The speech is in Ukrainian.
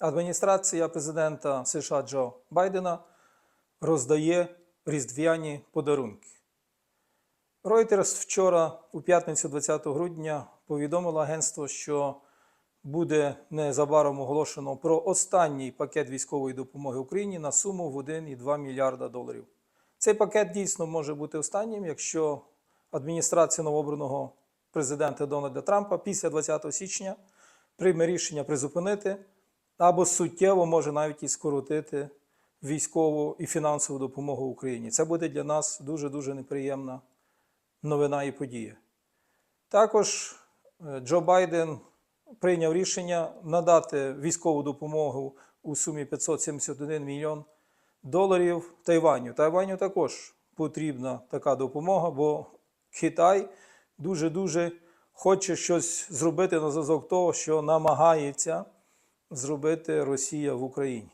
Адміністрація президента США Джо Байдена роздає різдвяні подарунки. Reuters вчора, у п'ятницю 20 грудня, повідомило агентство, що буде незабаром оголошено про останній пакет військової допомоги Україні на суму в 1,2 мільярда доларів. Цей пакет дійсно може бути останнім, якщо адміністрація новообраного президента Дональда Трампа після 20 січня прийме рішення призупинити або суттєво може навіть і скоротити військову і фінансову допомогу Україні. Це буде для нас дуже дуже неприємна новина і подія. Також е, Джо Байден прийняв рішення надати військову допомогу у сумі 571 мільйон доларів Тайваню. Тайваню також потрібна така допомога, бо Китай дуже-дуже хоче щось зробити на зв'язок того, що намагається зробити Росія в Україні.